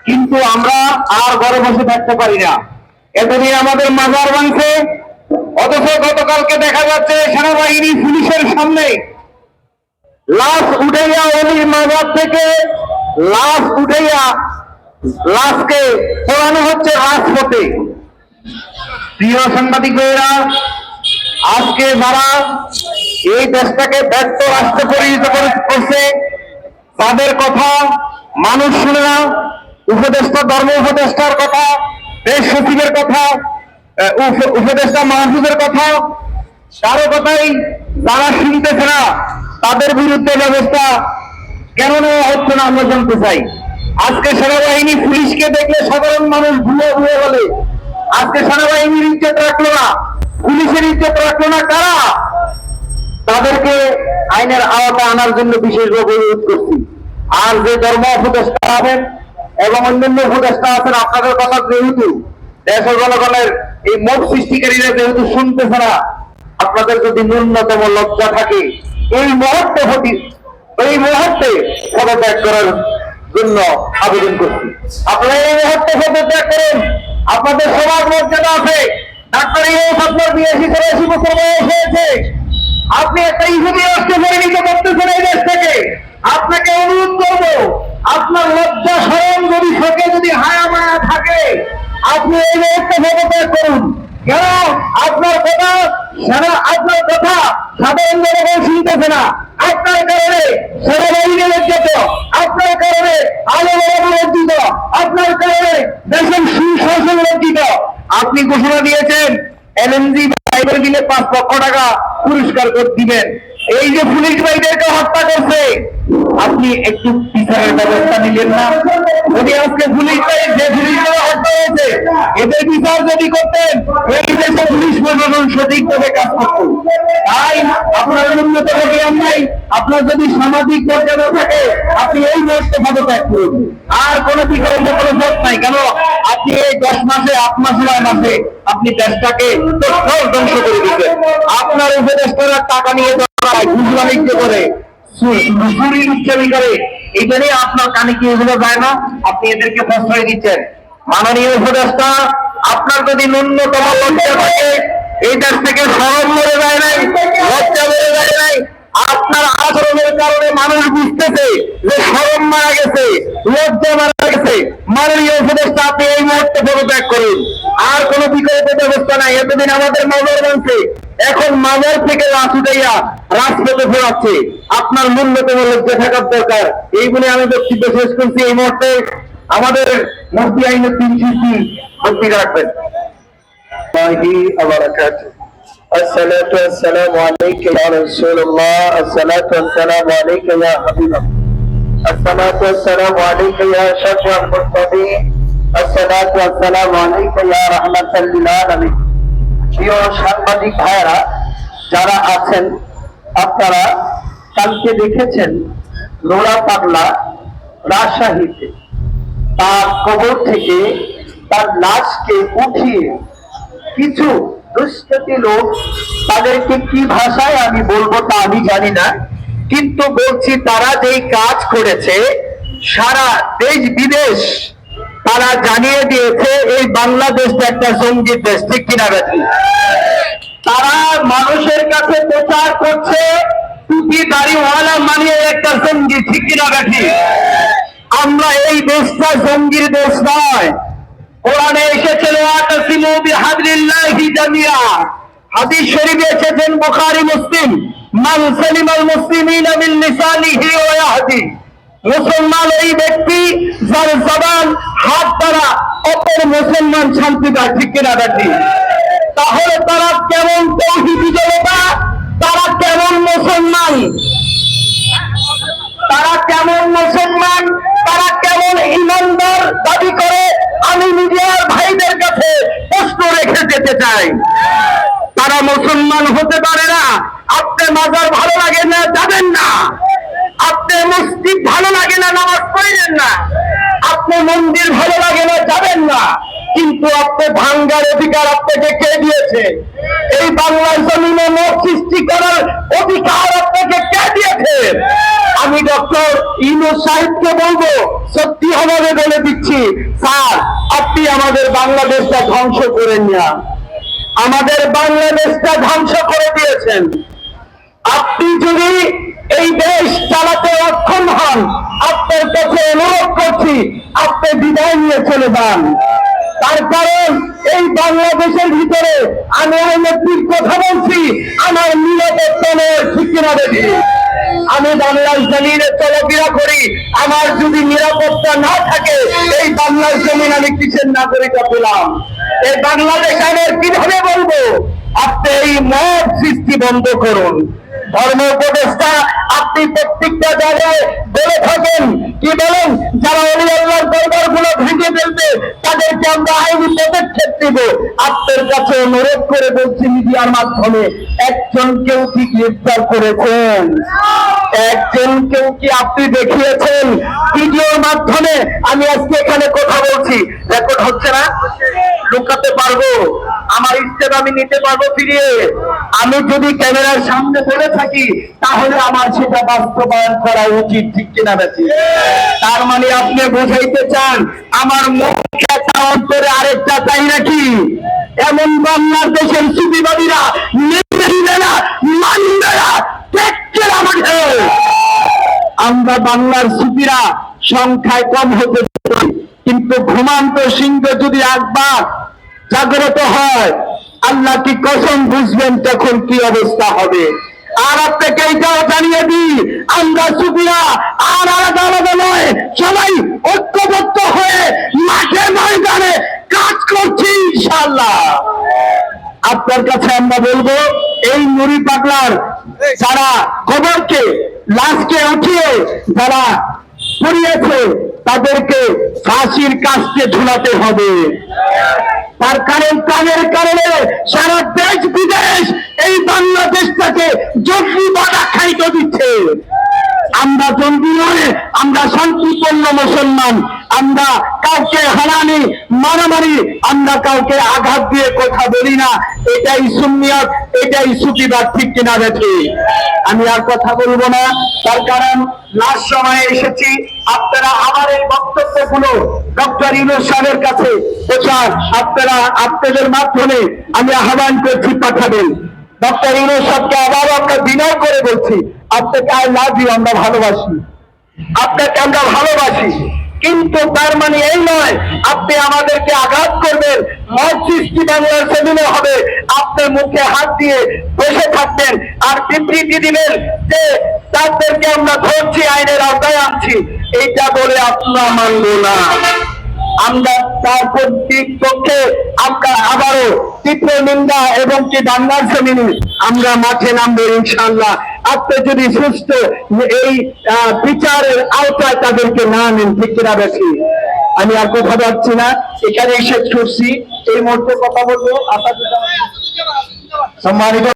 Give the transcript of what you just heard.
কিন্তু আমরা আর ঘরে বসে থাকতে পারি না। এতদিন আমাদের মাজার ভাঙছে অথচ গতকালকে দেখা যাচ্ছে সেনাবাহিনী পুলিশের সামনে লাশ উঠাইয়া অলির মাজার থেকে লাশ উঠাইয়া লাশকে পোড়ানো হচ্ছে রাজপথে। প্রিয় সাংবাদিক ভাইয়েরা, আজকে যারা এই দেশটাকে ব্যর্থ রাষ্ট্রে পরিণত করে- করছে, তাদের কথা মানুষ শুনে না, উপদেষ্টা, ধর্ম উপদেষ্টার কথা, দেশ সচিবের কথা উপ- উপদেষ্টা মাহফুজের কথা, কারও কথাই তারা শুনতেছে না, তাদের বিরুদ্ধে ব্যবস্থা কেন নেওয়া হচ্ছে না আমরা জানতে চাই। আজকে সেনাবাহিনী পুলিশকে দেখলে সাধারণ মানুষ ভুলে ভুলে বলে, আজকে সেনাবাহিনীর ইজ্জত রাখল না, পুলিশের ইজ্জত রাখল না কারা? তাদেরকে আইনের আওতা আনার জন্য বিশেষভাবে অনুরোধ করছি। আর যে ধর্ম উপদেষ্টা আছেন এবং অন্যান্য উপদেষ্টা আছেন, আপনাদের কথা যেহেতু দেশের জনগণের এই মোট সৃষ্টিকারীরা যেহেতু শুনতেছে না, আপনাদের যদি ন্যূনতম লজ্জা থাকে, এই মুহূর্তে হতে এই মুহূর্তে পদত্যাগ করার জন্য আবেদন করছি। আপনারা এই মুহূর্তে পদত্যাগ করেন। আপনাদের সমাজ মর্যাদা আছে। ডাক্তার ইউস আপনার বিয়াশি চৌরাশি বছর বয়স হয়েছে। আপনি একটা ইহুদি রাষ্ট্রে পরিণত করতেছেন এই দেশ থেকে। আপনাকে অনুরোধ করব, আপনার লজ্জা স্মরণ যদি থাকে, যদি হায়া মায়া থাকে, আপনি এই মুহূর্তে পদত্যাগ করুন। কেন? আপনার কথা সারা আপনার কথা সাধারণ জনগণ শুনতেছে না। আপনার কারণে সেনাবাহিনী লজ্জিত। আপনার কারণে আলো বাবু লজ্জিত। আপনার কারণে দেশের সুশাসন লজ্জিত। আপনি ঘোষণা দিয়েছেন এলএনজি ড্রাইভার দিলে পাঁচ লক্ষ টাকা পুরস্কার করে দিবেন। এই যে পুলিশ ভাইদেরকে হত্যা করছে, আপনি একটু বিচারের ব্যবস্থা নিলেন না? যদি আজকে পুলিশ ভাই যে পুলিশ হত্যা হয়েছে এদের বিচার যদি করতেন, এই দেশে পুলিশ প্রশাসন সঠিকভাবে কাজ করত। তাই আপনার উন্নত জ্ঞান নাই, আপনার যদি সামাজিক মর্যাদা থাকে, আপনি এই মুহূর্তে পদত্যাগ করুন। আর কোনো বিকল্প কোনো নাই। কেন? আপনি এই দশ আপনার কানে কি এগুলো যায় না? আপনি এদেরকে প্রশ্রয় দিচ্ছেন। মাননীয় উপদেষ্টা, আপনার যদি ন্যূনতম লজ্জা থাকে, এই দেশ থেকে সরব মরে যায় নাই, লজ্জা বেড়ে যায় নাই। আপনার আচরণের কারণে মানুষ বুঝতেছে যে সরম মারা গেছে, লজ্জা মারা গেছে। মাননীয় উপদেষ্টা, আপনি এই মুহূর্তে পদত্যাগ করুন। আর কোন বিকল্প ব্যবস্থা নাই। এতদিন আমাদের মাজার বানছে এখন মাজার থেকে লাশ দেয়া রাজপথে ফেরাচ্ছে আপনার ন্যূনতম লজ্জা থাকার দরকার। এই বলে আমি বক্তব্য শেষ করছি। এই মুহূর্তে আমাদের মুক্তি আইনের তিন শিল্পী বক্তৃতা রাখবেন আবার الصلاة والسلام عليك يا رسول الله الصلاة والسلام عليك يا حبيب الله الصلاة والسلام عليك يا شفيع المرسلين الصلاة والسلام عليك يا رحمة للعالمين প্রিয় সাংবাদিক ভাইরা যারা আছেন আপনারা কালকে দেখেছেন নোরা পাগলা রাজশাহীতে তার কবর থেকে তার লাশকে উঠিয়ে কিছু দুষ্কৃতী লোক, তাদেরকে কি ভাষায় আমি বলব তা আমি জানি না, কিন্তু বলছি তারা যেই কাজ করেছে, সারা দেশ বিদেশ তারা জানিয়ে দিয়েছে, এই বাংলাদেশটা একটা সংগীত দেশ, ঠিক কিনা তারা মানুষের কাছে প্রচার করছে, টুপি দাড়িওয়ালা মানিয়ে একটা জঙ্গি, ঠিক কিনা আমরা এই দেশটা জঙ্গির দেশ নয়। কোরআনে এসেছিল হাদিস শরীফে এসেছেন মুসলিম। মান সালিমাল মুসলিমিনা মিন মুসলমান ওই ব্যক্তি যার জবান, হাত দ্বারা অপর মুসলমান শান্তি ঠিক কিনা দেখি তাহলে তারা কেমন তৌহিদি জনতা? তারা কেমন মুসলমান? তারা কেমন মুসলমান? তারা কেমন ইমানদার দাবি করে? আমি মিডিয়ার ভাইদের কাছে প্রশ্ন রেখে যেতে চাই। তারা মুসলমান হতে পারে না। আপনি মাজার ভালো লাগে না, যাবেন না। আপনি মসজিদ ভালো লাগে না, নামাজ পড়বেন না। আপনি মন্দির ভালো লাগে না, যাবেন না। কিন্তু আপনি ভাঙ্গার অধিকার আপনাকে কে দিয়েছে? এই বাংলার জমিনে মত সৃষ্টি করার অধিকার আপনাকে কে দিয়েছে? ডক্টর ইনু সাহেবকে বলব, সত্যি হবে বলে দিচ্ছি, স্যার, আপনি আমাদের বাংলাদেশটা ধ্বংস করেন না আমাদের বাংলাদেশটা ধ্বংস করে দিয়েছেন। আপনি যদি এই দেশ চালাতে অক্ষম হন, আপনার কাছে অনুরোধ করছি, আপনি বিদায় নিয়ে চলে যান। তার কারণ, এই বাংলাদেশের ভিতরে আমি আইনত্রিক কথা বলছি, আমার নিরাপত্তা নয় ঠিক দেখি? আমি বাংলার জমিনে চলাফেরা করি। আমার যদি নিরাপত্তা না থাকে, এই বাংলার জমিন আমি কিসের নাগরিক পেলাম এই বাংলাদেশ আমার কীভাবে বলব? আপনি এই মত সৃষ্টি বন্ধ করুন। ধর্ম উপদেষ্টা, আপনি প্রত্যেকটা জায়গায় বলে থাকেন। কি বলেন? তাদেরকে কাছে অনুরোধ করে বলছি, মিডিয়ার মাধ্যমে একজন কেউ কি গ্রেফতার করেছেন। একজন কেউ কি আপনি দেখিয়েছেন? ভিডিওর মাধ্যমে আমি আজকে এখানে কথা বলছি। রেকর্ড হচ্ছে না? লুকাতে পারব। আমার ইচ্ছে আমি নিতে পারব ফিরিয়ে। আমি যদি ক্যামেরার সামনে বলে থাকি, তাহলে আমার সেটা বাস্তবায়ন করা উচিত, ঠিক কিনা বেশি তার মানে আপনি বোঝাইতে চান, আমার মুখে অন্তরে আরেকটা চাই নাকি? এমন বাংলাদেশের সুবিবাদীরা আমরা বাংলার সুপিরা সংখ্যায় কম হতে কিন্তু ঘুমান্ত সিংহ যদি একবার জাগ্রত হয়, আল্লাহ কি কসম বুঝবেন তখন কি অবস্থা হবে? আর আপনাকে এইটাও জানিয়ে দিই, আমরা সুপিরা আর আলাদা আলাদা নয়, সবাই ঐক্যবদ্ধ হয়ে মাঠে ময়দানে কাজ করছি ইনশাল্লাহ আপনার কাছে আমরা বলব, এই নুরি পাগলার যারা খবরকে লাশকে উঠিয়ে যারা পড়িয়েছে, তাদেরকে ফাঁসির কাজকে ঝুলাতে হবে। তার কারণ তাদের কারণে সারা দেশ বিদেশ এই বাংলাদেশটাকে জঙ্গিবাদ আখ্যায়িত দিচ্ছে। আমরা জঙ্গি নয়, আমরা শান্তিপূর্ণ মুসলমান। আমরা কাউকে হারানি, মারামারি, আমরা কাউকে আঘাত দিয়ে কথা বলি না। এটাই সুন্নিয়ত, এটাই সুফিবাদ, ঠিক কিনা দেখি? আমি আর কথা বলব না, তার কারণ লাস্ট সময়ে এসেছি। আপনারা আমার এই বক্তব্যগুলো ডক্টর ইউনুস সাহেবের কাছে প্রচার। আপনারা আপনাদের মাধ্যমে আমি আহ্বান করছি পাঠাবেন। ডক্টর ইউনুস সাহেবকে আবার আমরা বিনয় করে বলছি, আপনাকে আই লাভ আমরা ভালোবাসি। আপনাকে আমরা ভালোবাসি। কিন্তু তার মানে এই নয়, আপনি আমাদেরকে আঘাত করবেন। মত সৃষ্টি বাংলার সেদিনে হবে। আপনার মুখে হাত দিয়ে বসে থাকবেন আর বিবৃতি দিবেন যে তাদেরকে আমরা ধরছি, আইনের আওতায় আনছি। এইটা বলে আপনারা মানব না। আমরা তার প্রত্যেক পক্ষে আমরা আবারও তীব্র নিন্দা এবং কি বাংলার জমিনে আমরা মাঠে নামবো ইনশাল্লাহ আপনি যদি সুস্থ এই বিচারের আওতায় তাদেরকে না নেন ঠিক কিনা বেশি? আমি আর কথা পাচ্ছি না এখানে শেষ করছি এই মুহূর্তে কথা বলব আপনার সম্মানিত